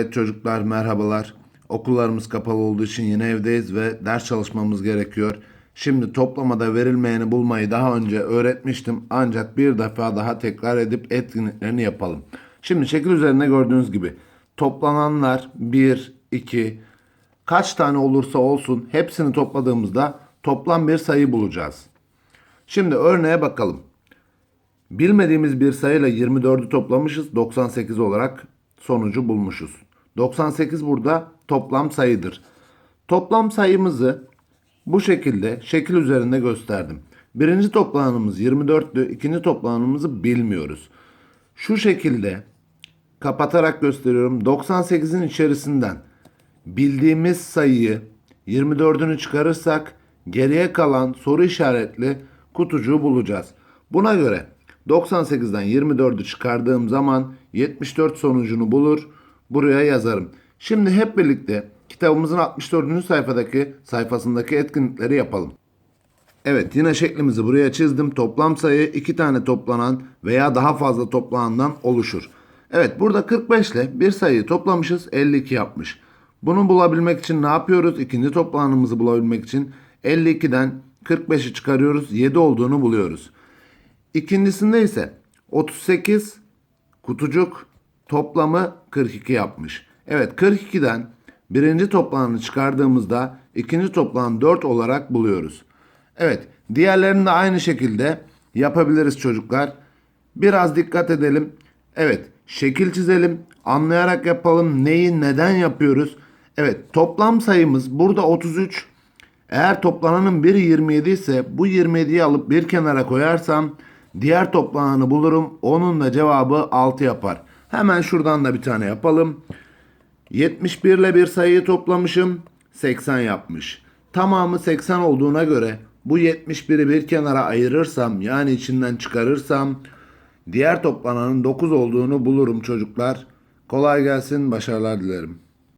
Evet çocuklar merhabalar. Okullarımız kapalı olduğu için yine evdeyiz ve ders çalışmamız gerekiyor. Şimdi toplamada verilmeyeni bulmayı daha önce öğretmiştim. Ancak bir defa daha tekrar edip etkinliklerini yapalım. Şimdi şekil üzerinde gördüğünüz gibi toplananlar 1, 2, kaç tane olursa olsun hepsini topladığımızda toplam bir sayı bulacağız. Şimdi örneğe bakalım. Bilmediğimiz bir sayıyla 24'ü toplamışız. 98 olarak sonucu bulmuşuz. 98 burada toplam sayıdır. Toplam sayımızı bu şekilde şekil üzerinde gösterdim. Birinci toplananımız 24'tü. ikinci toplananımızı bilmiyoruz. Şu şekilde kapatarak gösteriyorum. 98'in içerisinden bildiğimiz sayıyı 24'ünü çıkarırsak geriye kalan soru işaretli kutucuğu bulacağız. Buna göre 98'den 24'ü çıkardığım zaman 74 sonucunu bulur. Buraya yazarım. Şimdi hep birlikte kitabımızın 64. sayfadaki sayfasındaki etkinlikleri yapalım. Evet yine şeklimizi buraya çizdim. Toplam sayı iki tane toplanan veya daha fazla toplanandan oluşur. Evet burada 45 ile bir sayıyı toplamışız 52 yapmış. Bunu bulabilmek için ne yapıyoruz? İkinci toplananımızı bulabilmek için 52'den 45'i çıkarıyoruz 7 olduğunu buluyoruz. İkincisinde ise 38 kutucuk toplamı 42 yapmış. Evet 42'den birinci toplamını çıkardığımızda ikinci toplamı 4 olarak buluyoruz. Evet diğerlerini de aynı şekilde yapabiliriz çocuklar. Biraz dikkat edelim. Evet şekil çizelim. Anlayarak yapalım. Neyi neden yapıyoruz? Evet toplam sayımız burada 33. Eğer toplananın biri 27 ise bu 27'yi alıp bir kenara koyarsam diğer toplananı bulurum. Onun da cevabı 6 yapar. Hemen şuradan da bir tane yapalım. 71 ile bir sayıyı toplamışım. 80 yapmış. Tamamı 80 olduğuna göre bu 71'i bir kenara ayırırsam yani içinden çıkarırsam diğer toplananın 9 olduğunu bulurum çocuklar. Kolay gelsin, başarılar dilerim.